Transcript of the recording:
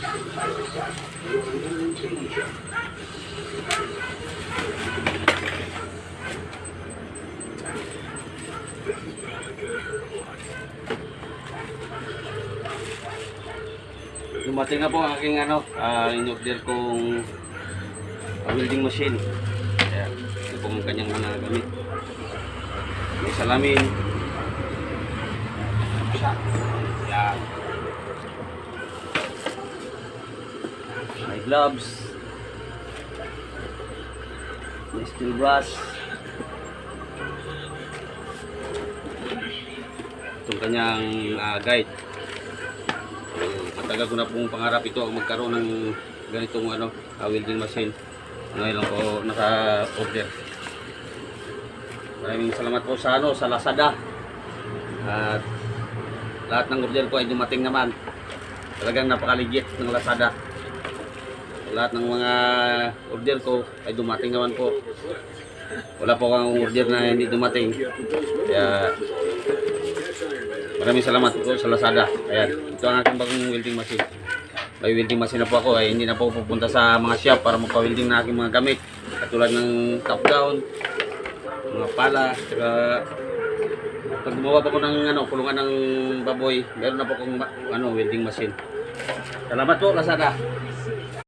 Dumating na po ang aking ano, uh, in-order kong ah, welding machine. Kaya, ito po ang kanyang mga gamit. May salamin. Yan. Gloves. May steel brush. Itong kanyang ah, guide. Eh, matagal ko na pong pangarap ito magkaroon ng ganitong ano, ah, welding machine. Ngayon lang po naka-order. Maraming salamat po sa ano, sa Lazada. At lahat ng order ko ay dumating naman. Talagang napakaligit ng Lazada. Lahat ng mga order ko ay dumating naman po. Wala po kang order na hindi dumating. Kaya Maraming salamat po sa Lazada. Ayan, ito ang aking bagong welding machine. May welding machine na po ako. Ay, hindi na po pupunta sa mga shop para magpa-welding na aking mga gamit. Katulad ng top down, mga pala, saka pag gumawa pa ko ng ano, kulungan ng baboy, meron na po akong ano, welding machine. Salamat po, Lazada.